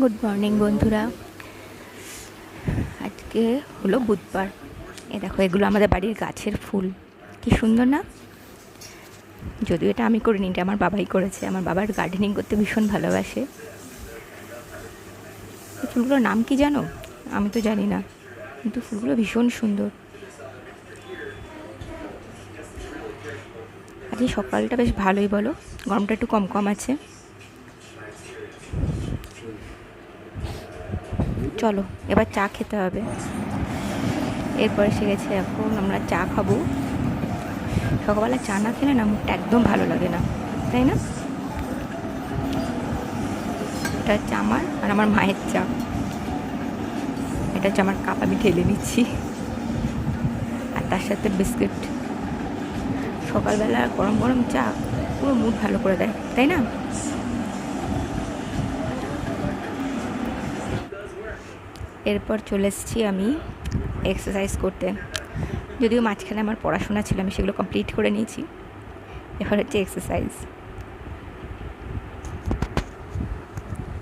Good morning বন্ধুরা। আজকে হলো বুধবার। এ দেখো, এগুলো আমাদের বাড়ির গাছের ফুল। কি সুন্দর না? যদিও এটা আমি করিনি, এটা আমার বাবাই করেছে। আমার বাবার গার্ডেনিং করতে ভীষণ ভালোবাসে। এই ফুলগুলোর নাম কি জানো? আমি তো জানি না, কিন্তু ফুলগুলো ভীষণ সুন্দর। আজকে সকালটা বেশ ভালোই বলো। গরমটা একটু কম কম আছে। চলো, এবার চা খেতে হবে। এরপর এসে গেছে এখন আমরা চা খাব। সকালবেলা চা না খেলে না মুখটা একদম ভালো লাগে না, তাই না? এটা হচ্ছে আমার আর আমার মায়ের চা। এটা হচ্ছে আমার কাপ, আমি ঢেলে নিচ্ছি। আর তার সাথে বিস্কিট। সকালবেলা গরম গরম চা, পুরো মুড ভালো করে দেয়, তাই না? এরপর চলে এসেছি আমি এক্সারসাইজ করতে। যদিও মাঝখানে আমার পড়াশোনা ছিল, আমি সেগুলো কমপ্লিট করে নিয়েছি। এবার হচ্ছে এক্সারসাইজ